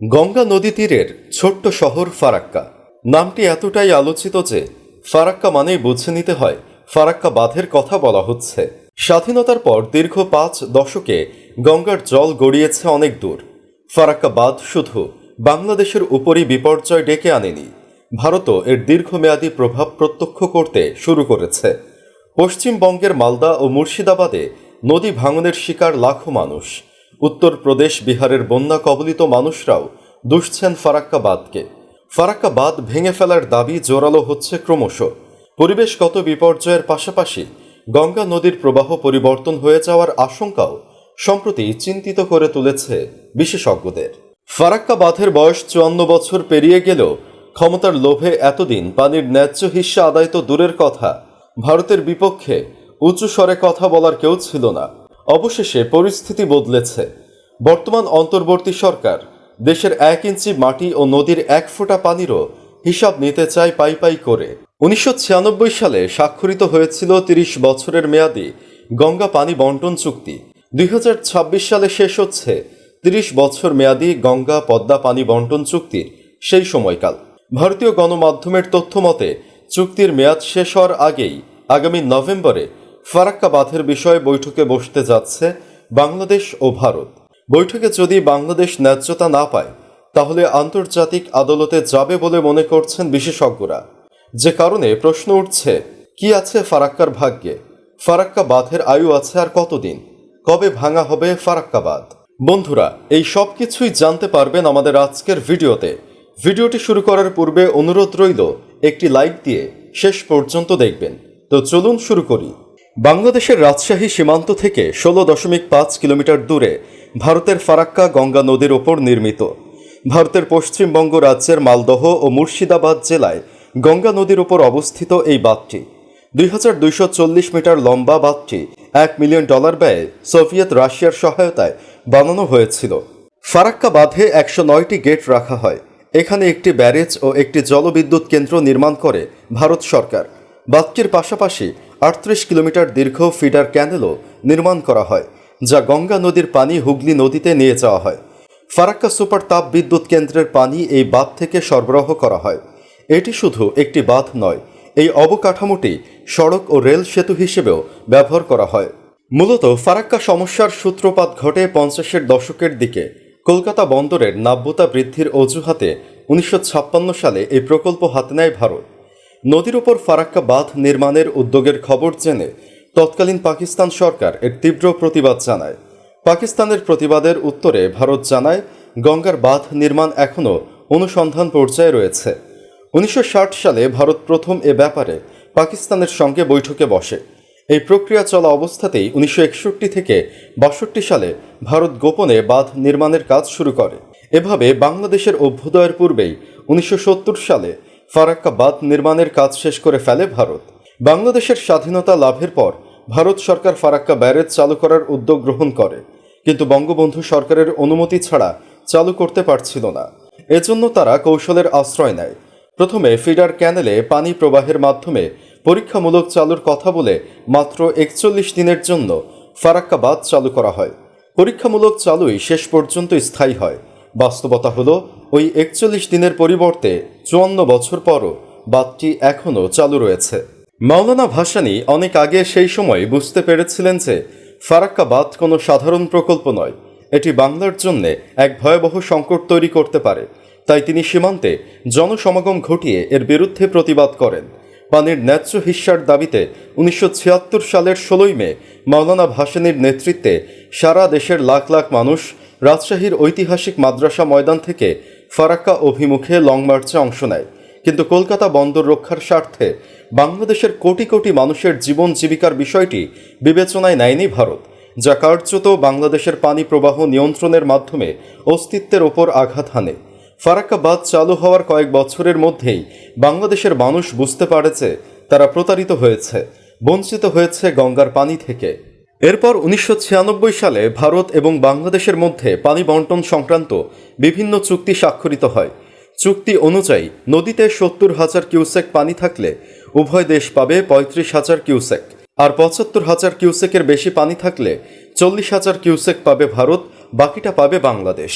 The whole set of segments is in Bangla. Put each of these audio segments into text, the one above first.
গঙ্গা নদী তীরের ছোট্ট শহর ফারাক্কা। নামটি এতটাই আলোচিত যে ফারাক্কা মানেই বুঝে নিতে হয় ফারাক্কা বাঁধের কথা বলা হচ্ছে। স্বাধীনতার পর দীর্ঘ পাঁচ দশকে গঙ্গার জল গড়িয়েছে অনেক দূর। ফারাক্কা বাঁধ শুধু বাংলাদেশের উপরই বিপর্যয় ডেকে আনেনি, ভারতও এর দীর্ঘমেয়াদী প্রভাব প্রত্যক্ষ করতে শুরু করেছে। পশ্চিমবঙ্গের মালদা ও মুর্শিদাবাদে নদী ভাঙনের শিকার লাখো মানুষ। উত্তরপ্রদেশ বিহারের বন্যা কবলিত মানুষরাও দুষছেন ফারাক্কা বাঁধকে ফারাক্কা বাঁধ ভেঙে ফেলার দাবি জোরালো হচ্ছে ক্রমশ। পরিবেশগত বিপর্যয়ের পাশাপাশি গঙ্গা নদীর প্রবাহ পরিবর্তন হয়ে যাওয়ার আশঙ্কাও সম্প্রতি চিন্তিত করে তুলেছে বিশেষজ্ঞদের। ফারাক্কা বাঁধের বয়স চুয়ান্ন বছর পেরিয়ে গেলেও ক্ষমতার লোভে এতদিন পানির ন্যায্য হিস্সা আদায় তো দূরের কথা, ভারতের বিপক্ষে উঁচু স্বরে কথা বলার কেউ ছিল না। অবশেষে পরিস্থিতি বদলেছে। বর্তমান অন্তর্বর্তী সরকার দেশের এক ইঞ্চি মাটি ও নদীর এক ফোঁটা পানিরও হিসাব নিতে চায় পাই পাই করে। উনিশশো ছিয়ানব্বই সালে স্বাক্ষরিত হয়েছিল তিরিশ বছরের মেয়াদি গঙ্গা পানি বন্টন চুক্তি। দুই হাজার ছাব্বিশ সালে শেষ হচ্ছে তিরিশ বছর মেয়াদি গঙ্গা পদ্মা পানি বন্টন চুক্তির সেই সময়কাল। ভারতীয় গণমাধ্যমের তথ্য মতে চুক্তির মেয়াদ শেষ হওয়ার আগেই আগামী নভেম্বরে ফারাক্কা বাঁধের বিষয়ে বৈঠকে বসতে যাচ্ছে বাংলাদেশ ও ভারত। বৈঠকে যদি বাংলাদেশ ন্যায্যতা না পায়, তাহলে আন্তর্জাতিক আদালতে যাবে বলে মনে করছেন বিশেষজ্ঞরা। যে কারণে প্রশ্ন উঠছে, কি আছে ফারাক্কার ভাগ্যে? ফারাক্কা বাঁধের আয়ু আছে আর কতদিন? কবে ভাঙা হবে ফারাক্কা বাঁধ বন্ধুরা, এই সব কিছুই জানতে পারবেন আমাদের আজকের ভিডিওতে। ভিডিওটি শুরু করার পূর্বে অনুরোধ রইল, একটি লাইক দিয়ে শেষ পর্যন্ত দেখবেন। তো চলুন শুরু করি। বাংলাদেশের রাজশাহী সীমান্ত থেকে ষোলো দশমিক পাঁচ কিলোমিটার দূরে ভারতের ফারাক্কা গঙ্গা নদীর ওপর নির্মিত। ভারতের পশ্চিমবঙ্গ রাজ্যের মালদহ ও মুর্শিদাবাদ জেলায় গঙ্গা নদীর ওপর অবস্থিত এই বাঁধটি। দুই হাজার দুইশো চল্লিশ মিটার লম্বা বাঁধটি এক মিলিয়ন ডলার ব্যয়ে সোভিয়েত রাশিয়ার সহায়তায় বানানো হয়েছিল। ফারাক্কা বাঁধে একশো নয়টি গেট রাখা হয়। এখানে একটি ব্যারেজ ও একটি জলবিদ্যুৎ কেন্দ্র নির্মাণ করে ভারত সরকার। বাঁধটির পাশাপাশি আটত্রিশ কিলোমিটার দীর্ঘ ফিডার ক্যানেলও নির্মাণ করা হয়, যা গঙ্গা নদীর পানি হুগলি নদীতে নিয়ে যাওয়া হয়। ফারাক্কা সুপার তাপ বিদ্যুৎ কেন্দ্রের পানি এই বাঁধ থেকে সরবরাহ করা হয়। এটি শুধু একটি বাঁধ নয়, এই অবকাঠামোটি সড়ক ও রেল সেতু হিসেবেও ব্যবহার করা হয়। মূলত ফারাক্কা সমস্যার সূত্রপাত ঘটে পঞ্চাশের দশকের দিকে। কলকাতা বন্দরের নাব্যতা বৃদ্ধির অজুহাতে উনিশশো ছাপ্পান্ন সালে এই প্রকল্প হাতে নেয় ভারত। নদীর ওপর ফারাক্কা বাঁধ নির্মাণের উদ্যোগের খবর জেনে তৎকালীন পাকিস্তান সরকার এর তীব্র প্রতিবাদ জানায়। পাকিস্তানের প্রতিবাদের উত্তরে ভারত জানায়, গঙ্গার বাঁধ নির্মাণ এখনও অনুসন্ধান পর্যায়ে রয়েছে। উনিশশো ষাট সালে ভারত প্রথম এ ব্যাপারে পাকিস্তানের সঙ্গে বৈঠকে বসে। এই প্রক্রিয়া চলা অবস্থাতেই উনিশশো একষট্টি থেকে বাষট্টি সালে ভারত গোপনে বাঁধ নির্মাণের কাজ শুরু করে। এভাবে বাংলাদেশের অভ্যুদয়ের পূর্বেই উনিশশো সত্তর সালে ফারাক্কা বাঁধ নির্মাণের কাজ শেষ করে ফেলে ভারত। বাংলাদেশের স্বাধীনতা লাভের পর ভারত সরকার ফারাক্কা ব্যারেজ চালু করার উদ্যোগ গ্রহণ করে, কিন্তু বঙ্গবন্ধু সরকারের অনুমতি ছাড়া চালু করতে পারছিল না। এজন্য তারা কৌশলের আশ্রয় নেয়। প্রথমে ফিডার ক্যানেলে পানি প্রবাহের মাধ্যমে পরীক্ষামূলক চালুর কথা বলে মাত্র একচল্লিশ দিনের জন্য ফারাক্কা বাঁধ চালু করা হয়। পরীক্ষামূলক চালুই শেষ পর্যন্ত স্থায়ী হয়। বাস্তবতা হলো, ওই একচল্লিশ দিনের পরিবর্তে চুয়ান্ন বছর পরও বাদটি এখনও চালু রয়েছে। মাওলানা ভাসানি অনেক আগে সেই সময় বুঝতে পেরেছিলেন যে ফারাক্কা বাদ কোনো সাধারণ প্রকল্প নয়, এটি বাংলার জন্যে এক ভয়াবহ সংকট তৈরি করতে পারে। তাই তিনি সীমান্তে জনসমাগম ঘটিয়ে এর বিরুদ্ধে প্রতিবাদ করেন। পানির ন্যায্য হিস্যার দাবিতে উনিশশো ছিয়াত্তর সালের ষোলোই মে মাওলানা ভাসানীর নেতৃত্বে সারা দেশের লাখ লাখ মানুষ রাজশাহীর ঐতিহাসিক মাদ্রাসা ময়দান থেকে ফারাক্কা অভিমুখে লং মার্চে অংশ নেয়। কিন্তু কলকাতা বন্দর রক্ষার স্বার্থে বাংলাদেশের কোটি কোটি মানুষের জীবন জীবিকার বিষয়টি বিবেচনায় নেয়নি ভারত, যা কার্যত বাংলাদেশের পানি প্রবাহ নিয়ন্ত্রণের মাধ্যমে অস্তিত্বের ওপর আঘাত হানে। ফারাক্কা বাঁধ চালু হওয়ার কয়েক বছরের মধ্যেই বাংলাদেশের মানুষ বুঝতে পারেছে তারা প্রতারিত হয়েছে, বঞ্চিত হয়েছে গঙ্গার পানি থেকে। এরপর উনিশশো ছিয়ানব্বই সালে ভারত এবং বাংলাদেশের মধ্যে পানি বন্টন সংক্রান্ত বিভিন্ন চুক্তি স্বাক্ষরিত হয়। চুক্তি অনুযায়ী নদীতে সত্তর হাজার কিউসেক পানি থাকলে উভয় দেশ পাবে পঁয়ত্রিশ হাজার কিউসেক। আর পঁচাত্তর হাজার কিউসেকের বেশি পানি থাকলে চল্লিশ হাজার কিউসেক পাবে ভারত, বাকিটা পাবে বাংলাদেশ।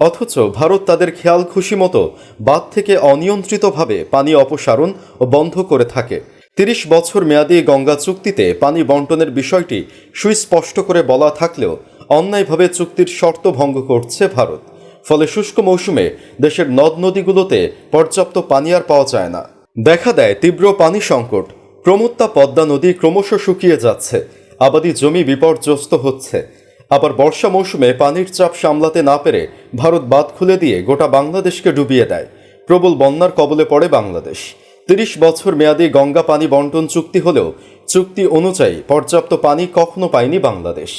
অথচ ভারত তাদের খেয়াল খুশি মতো বাঁধ থেকে অনিয়ন্ত্রিতভাবে পানি অপসারণ ও বন্ধ করে থাকে। তিরিশ বছর মেয়াদী গঙ্গা চুক্তিতে পানি বন্টনের বিষয়টি সুস্পষ্ট করে বলা থাকলেও অন্যায়ভাবে চুক্তির শর্ত ভঙ্গ করছে ভারত। ফলে শুষ্ক মৌসুমে দেশের নদ নদীগুলোতে পর্যাপ্ত পানি আর পাওয়া যায় না। দেখা দেয় তীব্র পানি সংকট। প্রমত্তা পদ্মা নদী ক্রমশ শুকিয়ে যাচ্ছে। আবাদি জমি বিপর্যস্ত হচ্ছে। আবার বর্ষা মৌসুমে পানির চাপ সামলাতে না পেরে ভারত বাঁধ খুলে দিয়ে গোটা বাংলাদেশকে ডুবিয়ে দেয়। প্রবল বন্যার কবলে পড়ে বাংলাদেশ। তিরিশ বছর মেয়াদী গঙ্গা পানি বন্টন চুক্তি হলেও চুক্তি অনুযায়ী পর্যাপ্ত পানি কখনো পায়নি বাংলাদেশ।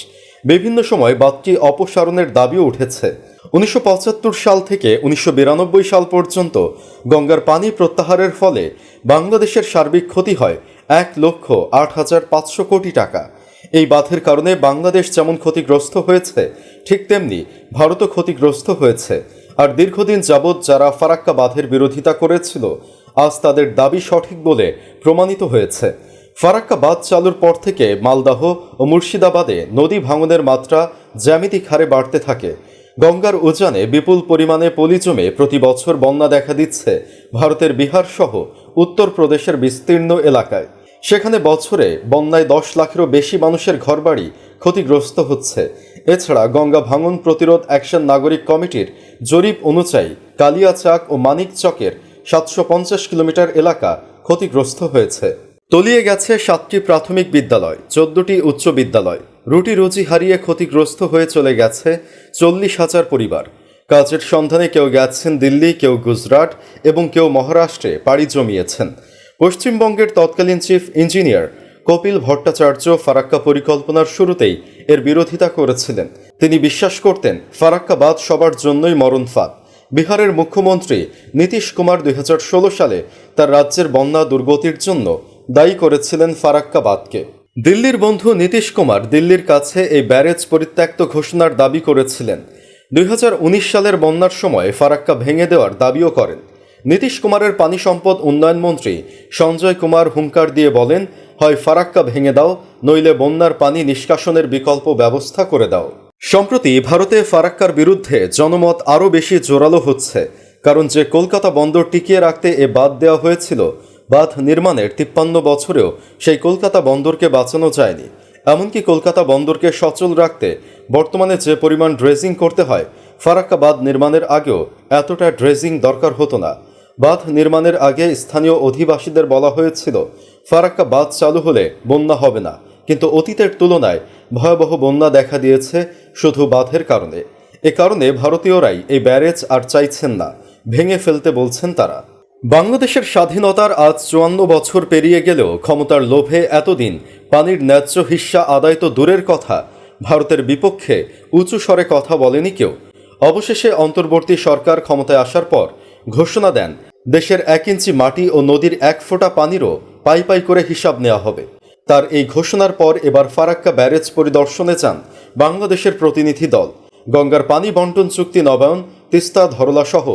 বিভিন্ন সময় বাঁধটি অপসারণের দাবিও উঠেছে। উনিশশো পঁচাত্তর সাল থেকে উনিশশো বিরানব্বই সাল পর্যন্ত গঙ্গার পানি প্রত্যাহারের ফলে বাংলাদেশের সার্বিক ক্ষতি হয় এক লক্ষ আট হাজার পাঁচশো কোটি টাকা। এই বাঁধের কারণে বাংলাদেশ যেমন ক্ষতিগ্রস্ত হয়েছে, ঠিক তেমনি ভারতও ক্ষতিগ্রস্ত হয়েছে। আর দীর্ঘদিন যাবৎ যারা ফারাক্কা বাঁধের বিরোধিতা করেছিল আজ তাদের দাবি সঠিক বলে প্রমাণিত হয়েছে। ফারাক্কা বাঁধ চালুর পর থেকে মালদাহ ও মুর্শিদাবাদে নদী ভাঙনের মাত্রা জ্যামিতিক হারে বাড়তে থাকে। গঙ্গার উজানে বিপুল পরিমাণে পলি জমে প্রতি বছর বন্যা দেখা দিচ্ছে ভারতের বিহার সহ উত্তরপ্রদেশের বিস্তীর্ণ এলাকায়। সেখানে বছরে বন্যায় দশ লাখেরও বেশি মানুষের ঘরবাড়ি ক্ষতিগ্রস্ত হচ্ছে। এছাড়া গঙ্গা ভাঙন প্রতিরোধ অ্যাকশন নাগরিক কমিটির জরিপ অনুযায়ী কালিয়াচাক ও মানিকচকের সাতশো পঞ্চাশ কিলোমিটার এলাকা ক্ষতিগ্রস্ত হয়েছে। তলিয়ে গেছে সাতটি প্রাথমিক বিদ্যালয়, চোদ্দটি উচ্চ বিদ্যালয়। রুটি রুজি হারিয়ে ক্ষতিগ্রস্ত হয়ে চলে গেছে চল্লিশ হাজার পরিবার। কাজের সন্ধানে কেউ গেছেন দিল্লি, কেউ গুজরাট এবং কেউ মহারাষ্ট্রে পাড়ি জমিয়েছেন। পশ্চিমবঙ্গের তৎকালীন চিফ ইঞ্জিনিয়ার কপিল ভট্টাচার্য ফারাক্কা পরিকল্পনার শুরুতেই এর বিরোধিতা করেছিলেন। তিনি বিশ্বাস করতেন ফারাক্কা বাদ সবার জন্যই মরণ ফাঁদ বিহারের মুখ্যমন্ত্রী নীতিশ কুমার দুই হাজার ষোলো সালে তার রাজ্যের বন্যা দুর্গতির জন্য দায়ী করেছিলেন ফারাক্কাবাদকে। দিল্লির বন্ধু নীতিশ কুমার দিল্লির কাছে এই ব্যারেজ পরিত্যক্ত ঘোষণার দাবি করেছিলেন। দুই হাজার উনিশ সালের বন্যার সময় ফারাক্কা ভেঙে দেওয়ার দাবিও করেন। নীতিশ কুমারের পানি সম্পদ উন্নয়ন মন্ত্রী সঞ্জয় কুমার হুঙ্কার দিয়ে বলেন, হয় ফারাক্কা ভেঙে দাও, নইলে বন্যার পানি নিষ্কাশনের বিকল্প ব্যবস্থা করে দাও। সম্প্রতি ভারতে ফারাক্কার বিরুদ্ধে জনমত আরও বেশি জোরালো হচ্ছে, কারণ যে কলকাতা বন্দর টিকিয়ে রাখতে এ বাদ দেওয়া হয়েছিল, বাঁধ নির্মাণের তিপ্পান্ন বছরেও সেই কলকাতা বন্দরকে বাঁচানো যায়নি। এমনকি কলকাতা বন্দরকে সচল রাখতে বর্তমানে যে পরিমাণ ড্রেজিং করতে হয়, ফারাক্কা বাঁধ নির্মাণের আগেও এতটা ড্রেজিং দরকার হতো না। বাঁধ নির্মাণের আগে স্থানীয় অধিবাসীদের বলা হয়েছিল, ফারাক্কা বাঁধ চালু হলে বন্যা হবে না। কিন্তু অতীতের তুলনায় ভয়াবহ বন্যা দেখা দিয়েছে শুধু বাঁধের কারণে। এ কারণে ভারতীয়রাই এই ব্যারেজ আর চাইছেন না, ভেঙে ফেলতে বলছেন তারা। বাংলাদেশের স্বাধীনতার আজ চুয়ান্ন বছর পেরিয়ে গেলেও ক্ষমতার লোভে এতদিন পানির ন্যায্য হিস্সা আদায় তো দূরের কথা, ভারতের বিপক্ষে উঁচু স্বরে কথা বলেনি কেউ। অবশেষে অন্তর্বর্তী সরকার ক্ষমতায় আসার পর ঘোষণা দেন, দেশের এক ইঞ্চি মাটি ও নদীর এক ফোঁটা পানিরও পাই পাই করে হিসাব নেওয়া হবে। তার এই ঘোষণার পর এবার ফারাক্কা ব্যারেজ পরিদর্শনে যান বাংলাদেশের প্রতিনিধি দল। গঙ্গার পানি বন্টন চুক্তি নবায়ন, তিস্তা ধরলা সহ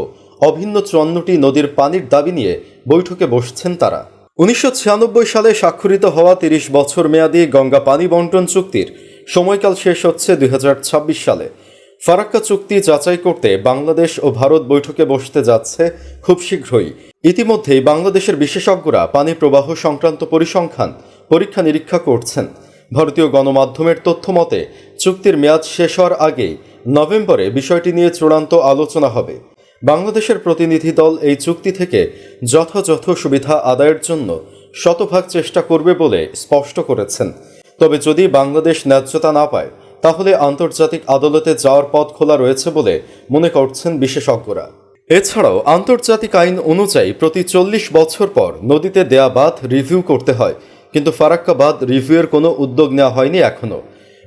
অভিন্ন চুয়ান্নটি নদীর পানির দাবি নিয়ে বৈঠকে বসছেন তারা। উনিশশো ছিয়ানব্বই সালে স্বাক্ষরিত হওয়া তিরিশ বছর মেয়াদী গঙ্গা পানি বন্টন চুক্তির সময়কাল শেষ হচ্ছে দুই হাজার ছাব্বিশ সালে। ফারাক্কা চুক্তি যাচাই করতে বাংলাদেশ ও ভারত বৈঠকে বসতে যাচ্ছে খুব শীঘ্রই। ইতিমধ্যেই বাংলাদেশের বিশেষজ্ঞরা পানি প্রবাহ সংক্রান্ত পরিসংখ্যান পরীক্ষা নিরীক্ষা করছেন। ভারতীয় গণমাধ্যমের তথ্য মতে চুক্তির মেয়াদ শেষ হওয়ার আগেই নভেম্বরে বিষয়টি নিয়ে চূড়ান্ত আলোচনা হবে। বাংলাদেশের প্রতিনিধি দল এই চুক্তি থেকে যথাযথ সুবিধা আদায়ের জন্য শতভাগ চেষ্টা করবে বলে স্পষ্ট করেছেন। তবে যদি বাংলাদেশ ন্যায্যতা না পায়, তাহলে আন্তর্জাতিক আদালতে যাওয়ার পথ খোলা রয়েছে বলে মনে করছেন বিশেষজ্ঞরা। এছাড়াও আন্তর্জাতিক আইন অনুযায়ী প্রতি চল্লিশ বছর পর নদীতে দেয়া বাঁধ রিভিউ করতে হয় কিন্তু ফারাক্কাবাদ রিভিউয়ের কোনো উদ্যোগ নেওয়া হয়নি এখনও।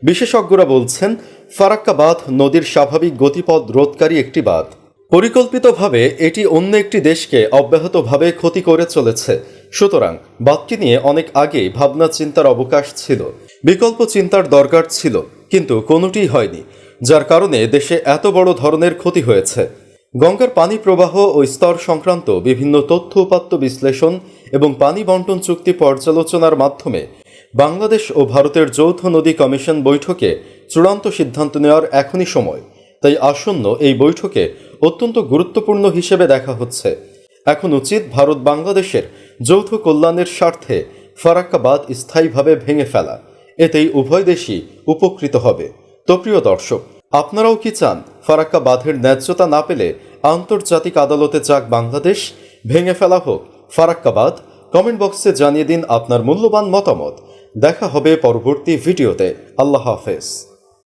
বিশেষজ্ঞরা বলছেন, ফারাক্কাবাদ নদীর স্বাভাবিক গতিপথ রোধকারী একটি বাঁধ। পরিকল্পিতভাবে এটি অন্য একটি দেশকে অব্যাহতভাবে ক্ষতি করে চলেছে। সুতরাং বাঁধটি নিয়ে অনেক আগেই ভাবনা চিন্তার অবকাশ ছিল। বিকল্প চিন্তার দরকার ছিল, কিন্তু কোনোটিই হয়নি, যার কারণে দেশে এত বড় ধরনের ক্ষতি হয়েছে। গঙ্গার পানি প্রবাহ ও স্তর সংক্রান্ত বিভিন্ন তথ্য উপাত্ত বিশ্লেষণ এবং পানি বন্টন চুক্তি পর্যালোচনার মাধ্যমে বাংলাদেশ ও ভারতের যৌথ নদী কমিশন বৈঠকে চূড়ান্ত সিদ্ধান্ত নেওয়ার এখনই সময়। তাই আসন্ন এই বৈঠকে অত্যন্ত গুরুত্বপূর্ণ হিসেবে দেখা হচ্ছে। এখন উচিত ভারত বাংলাদেশের যৌথ কল্যাণের স্বার্থে ফারাক্কা বাঁধ স্থায়ীভাবে ভেঙে ফেলা। এতেই উভয় দেশই উপকৃত হবে। তো প্রিয় দর্শক আপনারাও কি চান ফারাক্কা বাঁধের ন্যায্যতা না পেলে আন্তর্জাতিক আদালতে যাক বাংলাদেশ? ভেঙে ফেলা হোক ফারাক্কাবাদ কমেন্ট বক্সে জানিয়ে দিন আপনার মূল্যবান মতামত। দেখা হবে পরবর্তী ভিডিওতে। আল্লাহ হাফেজ।